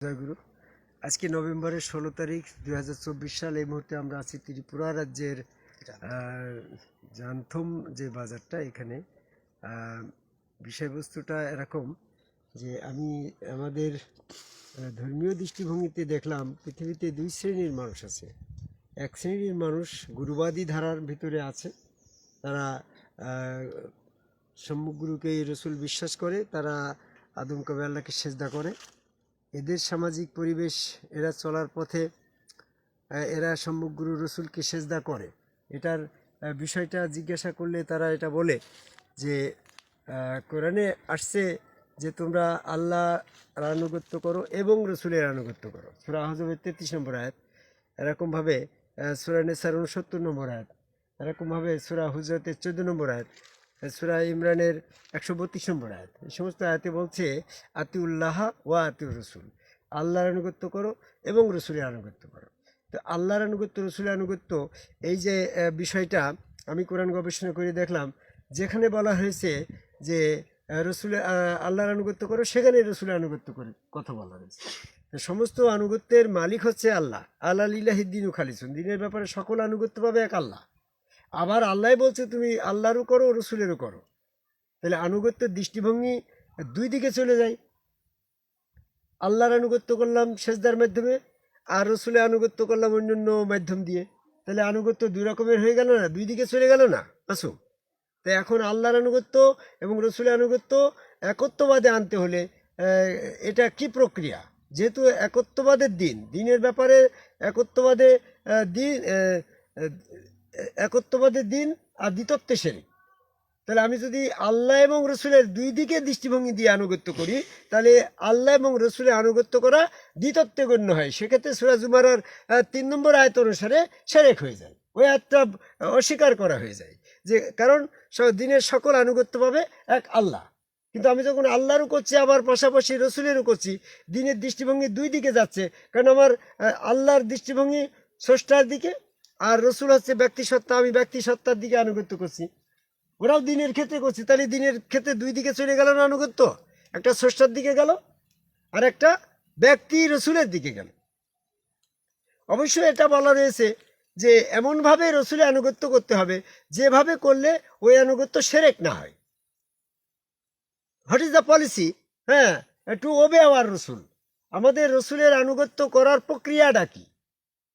জয়গুরু। আজকে নভেম্বরের ষোলো তারিখ দু হাজার চব্বিশ সাল এই মুহূর্তে আমরা আছি ত্রিপুরা রাজ্যের জানথম যে বাজারটা এখানে। বিষয়বস্তুটা এরকম যে আমি আমাদের ধর্মীয় দৃষ্টিভঙ্গিতে দেখলাম পৃথিবীতে দুই শ্রেণির মানুষ আছে। এক শ্রেণির মানুষ গুরুবাদী ধারার ভিতরে আছে। তারা আহ, সম্মুখগুরুকে রসুল বিশ্বাস করে তারা আদম কবে আল্লাহকে সেজদা করে। এদের সামাজিক পরিবেশ এরা চলার পথে এরা সম্মুখ গুরু রসুলকে সেজদা করে। এটার বিষয়টা জিজ্ঞাসা করলে তারা এটা বলে যে কোরআনে আসছে যে তোমরা আল্লাহ আনুগত্য করো এবং রসুলের আনুগত্য করো। সুরা হজবের তেত্রিশ নম্বর আয়াত। এরকমভাবে আহ, সুরা উনসত্তর নম্বর আয়াত। এরকমভাবে সুরা হুজরতের চোদ্দ নম্বর আয়াত। সুরা ইমরানের একশো বত্রিশ নম্বর আয়াত। এই সমস্ত আয়াতে বলছে, আতিউল্লাহ ওয়া আতিউর রসুল। আল্লাহর আনুগত্য করো এবং রসুলের আনুগত্য করো। তো আল্লাহর আনুগত্য, রসুলের আনুগত্য, এই যে বিষয়টা আমি কোরআন গবেষণা করে দেখলাম, যেখানে বলা হয়েছে যে রসুলের আল্লাহর আনুগত্য করো, সেখানে রসুলের আনুগত্য করে কথা বলা হয়েছে। সমস্ত আনুগত্যের মালিক হচ্ছে আল্লাহ। আল্লাহ লিল্লাহিদ্দিন খালিসুন। দিনের ব্যাপারে সকল আনুগত্য পাবে এক আল্লাহ। আবার আল্লাহ বলছে, তুমি আল্লাহরও করো, রসুলেরও করো। তাহলে আনুগত্যের দৃষ্টিভঙ্গি দুই দিকে চলে যায়। আল্লাহর আনুগত্য করলাম সেজদার মাধ্যমে, আর রসুলের আনুগত্য করলাম অন্যান্য মাধ্যম দিয়ে। তাহলে আনুগত্য দুই রকমের হয়ে গেল না? দুই দিকে চলে গেল না? আসুন তো এখন আল্লাহর আনুগত্য এবং রসুলের আনুগত্য একত্ববাদে আনতে হলে এটা কি প্রক্রিয়া? যেহেতু একত্ববাদের দিন, দিনের ব্যাপারে একত্ববাদে দিন একত্ববাদের দিন আর দ্বিতত্বে সেরে তাহলে আমি যদি আল্লাহ এবং রসুলের দুই দিকে দৃষ্টিভঙ্গি দিয়ে আনুগত্য করি তাহলে আল্লাহ এবং রসুলের আনুগত্য করা দ্বিতত্বে গণ্য হয়। সেক্ষেত্রে সুরাজ উমারার আহ, তিন নম্বর আয়ত অনুসারে সেরেক হয়ে যায়। ওই আয়তটা অস্বীকার করা হয়ে যায় যে কারণ দিনের সকল আনুগত্য পাবে এক আল্লাহ। কিন্তু আমি যখন আল্লাহরও করছি আবার পাশাপাশি রসুলেরও করছি দিনের দৃষ্টিভঙ্গি দুই দিকে যাচ্ছে। কারণ আমার আল্লাহর দৃষ্টিভঙ্গি স্রষ্টার দিকে আর রসুল হচ্ছে ব্যক্তি সত্তা, আমি ব্যক্তি সত্তার দিকে আনুগত্য করছি। ওরাও দিনের ক্ষেত্রে করছি, তাহলে দিনের ক্ষেত্রে দুই দিকে চলে গেল না আনুগত্য? একটা স্রষ্টার দিকে গেল, আর একটা ব্যক্তি রসুলের দিকে গেল। অবশ্যই এটা বলা রয়েছে যে, এমনভাবে রসুলের আনুগত্য করতে হবে, যেভাবে করলে ওই আনুগত্য সেরেক না হয়। হোয়াট ইজ দ্য পলিসি হ্যাঁ টু ওবে আওয়ার রসুল আমাদের রসুলের আনুগত্য করার প্রক্রিয়াটা কি?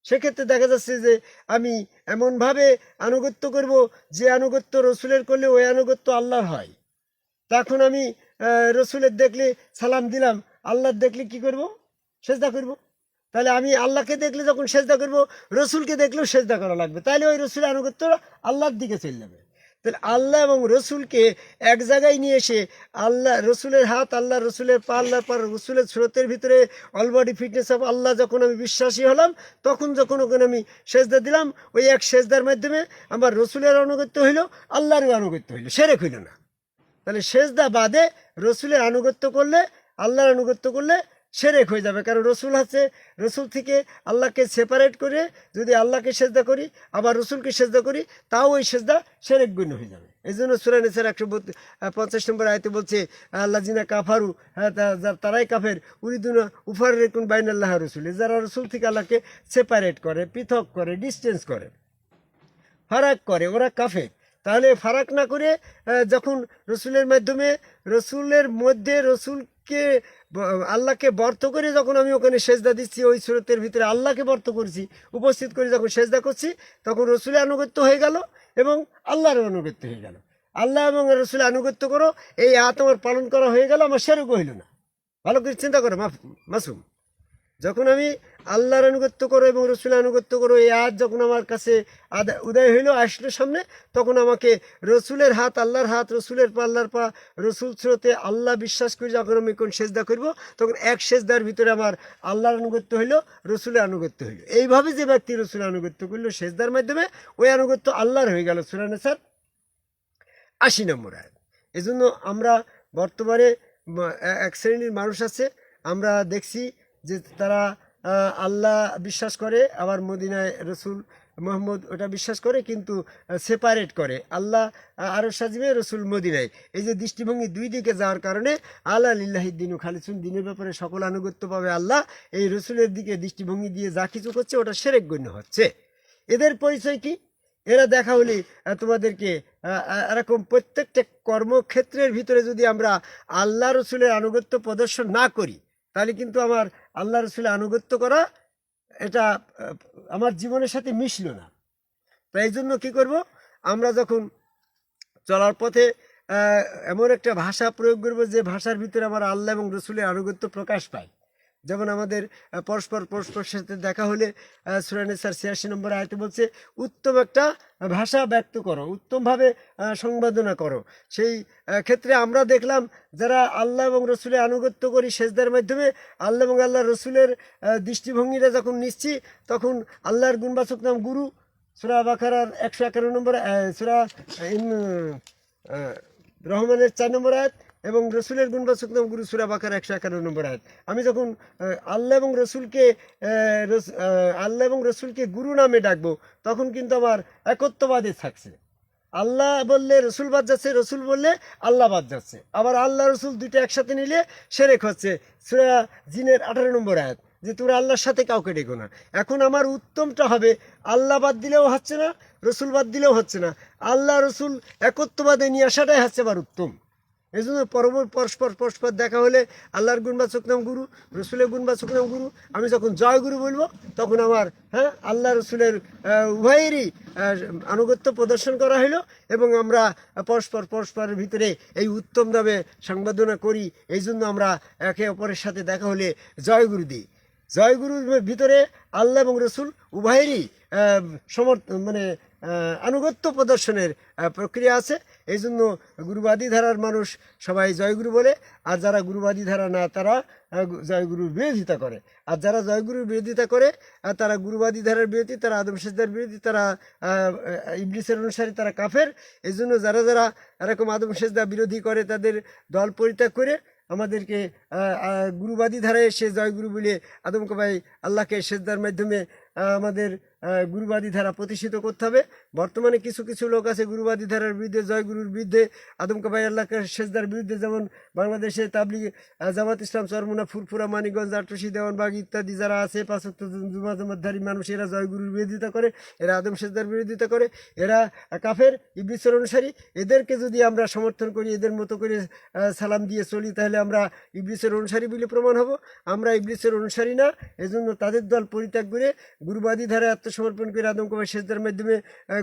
সেক্ষেত্রে দেখা যাচ্ছে যে আমি এমনভাবে আনুগত্য করব যে আনুগত্য রসুলের করলে ওই আনুগত্য আল্লাহর হয়। তখন আমি রসুলের দেখলে সালাম দিলাম, আল্লাহর দেখলে কি করব? সেজদা করব। তাহলে আমি আল্লাহকে দেখলে যখন সেজদা করব, রসুলকে দেখলেও সেজদা করা লাগবে। তাহলে ওই রসুলের আনুগত্য আল্লাহর দিকে চলে যাবে। তাহলে আল্লাহ এবং রসুলকে এক জায়গায় নিয়ে এসে আল্লাহ রসুলের হাত, আল্লাহ রসুলের পা আল্লাহর পর রসুলের স্রোতের ভিতরে অল বডি ফিটনেস অফ আল্লাহ যখন আমি বিশ্বাসী হলাম, তখন যখন ওখানে আমি সেজদা দিলাম, ওই এক সেজদার মাধ্যমে আমার রসুলের আনুগত্য হইল আল্লাহরও আনুগত্য হইল, সেরেক হইল না। তাহলে সেজদা বাদে রসুলের আনুগত্য করলে, আল্লাহর আনুগত্য করলে সেরেক হয়ে যাবে। কারণ রসুল আছে, রসুল থেকে আল্লাহকে সেপারেট করে যদি আল্লাহকে সেজদা করি, আবার রসুলকে সেজদা করি, তাও ওই সেজদা সেরেক গণ্য হয়ে যাবে। এই জন্য সুরানেসের একশো পঞ্চাশ নম্বর আয়তে বলছে আল্লাহ জিনা কাফারু হ্যাঁ তারাই কাফের, উরিদুনা উফার রেকুন বাইন আল্লাহ রসুল যারা রসুল থেকে আল্লাহকে সেপারেট করে, পৃথক করে ডিস্টেন্স করে, ফারাক করে, ওরা কাফের। তাহলে ফারাক না করে যখন রসুলের মাধ্যমে, রসুলের মধ্যে রসুলকে ব- আল্লাহকে বর্ত করে যখন আমি ওখানে সেজদা দিচ্ছি, ওই সুরতের ভিতরে আল্লাহকে বর্ত করছি, উপস্থিত করে যখন সেজদা করছি, তখন রসুলের আনুগত্য হয়ে গেল এবং আল্লাহর আনুগত্য হয়ে গেল। আল্লাহ এবং রসুলের আনুগত্য করো, এই আত আমার পালন করা হয়ে গেল, আমার সেরকম হইল না। ভালো করে চিন্তা করো মাসুম। যখন আমি আল্লাহর আনুগত্য করো এবং রসুল আনুগত্য করো, এই আজ যখন আমার কাছে আদা- উদয় হইল আসলো সামনে, তখন আমাকে রসুলের হাত, আল্লাহর হাত, রসুলের পা, আল্লাহর পা, রসুল স্রোতে আল্লাহ বিশ্বাস করি, যখন আমি কোন সেজদা করব, তখন এক সেজদার ভিতরে আমার আল্লাহর আনুগত্য হইল, রসুলের আনুগত্য হইল। এইভাবে যে ব্যক্তি রসুল আনুগত্য করল সেজদার মাধ্যমে, ওই আনুগত্য আল্লাহর হয়ে গেল। সুরানে স্যার আশি নম্বর আয়াত। এজন্য আমরা বর্তমানে এক শ্রেণির মানুষ আছে, আমরা দেখছি যে তারা আল্লাহ বিশ্বাস করে আবার মদিনায় রসুল মোহাম্মদ ওটা বিশ্বাস করে, কিন্তু সেপারেট করে। আল্লাহ আরও সাজবে রসুল মদিনায়। এই যে দৃষ্টিভঙ্গি দুই দিকে যাওয়ার কারণে আল্লাহ লিল্লাহিদ্দিন খালিসুন দিনের ব্যাপারে সকল আনুগত্য পাবে আল্লাহ। এই রসুলের দিকে দৃষ্টিভঙ্গি দিয়ে যা কিছু করছে, ওটা সেরেক গণ্য হচ্ছে। এদের পরিচয় কি? এরা দেখা হলে তোমাদেরকে এরকম প্রত্যেকটা কর্মক্ষেত্রের ভিতরে যদি আমরা আল্লাহ রসুলের আনুগত্য প্রদর্শন না করি তাহলে কিন্তু আমার আল্লাহ রসুলের আনুগত্য করা এটা আমার জীবনের সাথে মিশল না। তাই এই জন্য কী করব? আমরা যখন চলার পথে এমন একটা ভাষা প্রয়োগ করব যে ভাষার ভিতরে আমার আল্লাহ এবং রসুলের আনুগত্য প্রকাশ পায়। যেমন আমাদের পরস্পর পরস্পর সাথে দেখা হলে সুরানে স্যার ছিয়াশি নম্বর আয়তে বলছে, উত্তম একটা ভাষা ব্যক্ত করো, উত্তমভাবে সংবাদনা করো। সেই ক্ষেত্রে আমরা দেখলাম যারা আল্লাহ এবং রসুলের আনুগত্য করি সেজদার মাধ্যমে, আল্লাহ এবং আল্লাহ রসুলের দৃষ্টিভঙ্গিটা যখন নিচ্ছি, তখন আল্লাহর গুণবাচক নাম গুরু, সুরা বাকারার একশো একান্ন নম্বর সুরা রহমানের চার নম্বর আয়াত এবং রসুলের গুণবাচক গুরু সুরা বাকার একশো একান্ন নম্বর আয়াত। আমি যখন আল্লাহ এবং রসুলকে আল্লাহ এবং রসুলকে গুরু নামে ডাকবো, তখন কিন্তু আমার একত্ববাদে থাকছে। আল্লাহ বললে রসুল বাদ যাচ্ছে, রসুল বললে আল্লাহ বাদ যাচ্ছে। আবার আল্লাহ, রসুল দুইটা একসাথে নিলে সেরেক হচ্ছে। সুরা জিনের আঠারো নম্বর আয়াত, যে তোমরা আল্লাহর সাথে কাউকে ডেকো না। এখন আমার উত্তমটা হবে, আল্লাহ বাদ দিলেও হচ্ছে না, রসুল বাদ দিলেও হচ্ছে না। আল্লাহ, রসুল একত্ববাদে নিয়ে আসাটাই হচ্ছে আবার উত্তম। এই জন্য পরবর্তী পরস্পর পরস্পর দেখা হলে আল্লাহর গুণবাচক নাম গুরু, রসুলের গুণবাচক নাম গুরু। আমি যখন জয় গুরু বলব, তখন আমার হ্যাঁ আল্লাহ রসুলের উভয়েরই আনুগত্য প্রদর্শন করা হলো এবং আমরা পরস্পর পরস্পরের ভিতরে এই উত্তম দামে সংবাদনা করি। এই জন্য আমরা একে অপরের সাথে দেখা হলে জয় গুরু দিই। জয়গুরুর ভিতরে আল্লাহ এবং রসুল উভয়েরই সমর্থ মানে আনুগত্য প্রদর্শনের প্রক্রিয়া আছে। এই জন্য গুরুবাদী ধারার মানুষ সবাই জয়গুরু বলে, আর যারা গুরুবাদী ধারা না, তারা জয়গুরুর বিরোধিতা করে। আর যারা জয়গুরুর বিরোধিতা করে তারা গুরুবাদী ধারার বিরোধী, তারা আদম বিরোধী, তারা ইবলিসের অনুসারী, তারা কাফের। এই জন্য যারা যারা এরকম আদম বিরোধী করে, তাদের দল পরিত্যাগ করে আমাদেরকে গুরুবাদী ধারায় এসে জয়গুরু বলে আদম কবাই আল্লাহকে সেজদার মাধ্যমে আমাদের গুরুবাদী ধারা প্রতিষ্ঠিত করতে হবে। বর্তমানে কিছু কিছু লোক আছে গুরুবাদী ধারার বিরুদ্ধে, জয়গুরুর বিরুদ্ধে আদম কবাই আল্লাহকে সেজদার বিরুদ্ধে, যেমন বাংলাদেশে তাবলিগ জামাত ইসলাম, চরমুনা, ফুরফুরা, মানিকগঞ্জ আটরসি দেওয়ানবাগ ইত্যাদি যারা আছে পাঁচক্ত জুমা জামাতধারী মানুষ, এরা জয়গুরুর বিরোধিতা করে, এরা আদম সেজদার বিরোধিতা করে, এরা কাফের, ইবলিসের অনুসারী। এদেরকে যদি আমরা সমর্থন করি, এদের মতো করে সালাম দিয়ে চলি, তাহলে আমরা ইবলিসের অনুসারী বলে প্রমাণ হব। আমরা ইবলিসের অনুসারী না, এজন্য তাদের দল পরিত্যাগ করে গুরুবাদী ধারায় আত্মসমর্পণ করে আদম কুমার সেজদার মাধ্যমে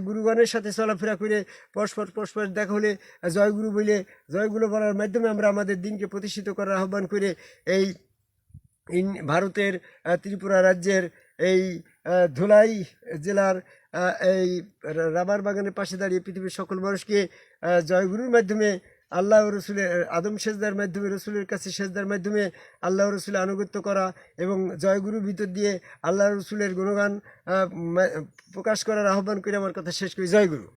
গুরুগণের সাথে চলাফেরা করে পরস্পর পরস্পর দেখা হলে জয়গুরু বলে জয়গুরু বলার মাধ্যমে আমরা আমাদের দিনকে প্রতিষ্ঠিত করার আহ্বান করে এই ভারতের ত্রিপুরা রাজ্যের এই ধুলাই জেলার এই রাবার বাগানের পাশে দাঁড়িয়ে পৃথিবীর সকল মানুষকে জয়গুরুর মাধ্যমে আল্লাহ রসুলের, আদম সেজদার মাধ্যমে, রসুলের কাছে সেজদার মাধ্যমে আল্লাহ রসুলের আনুগত্য করা এবং জয়গুরুর ভিতর দিয়ে আল্লাহ রসুলের গুণগান প্রকাশ করার আহ্বান করে আমার কথা শেষ করি। জয়গুরু।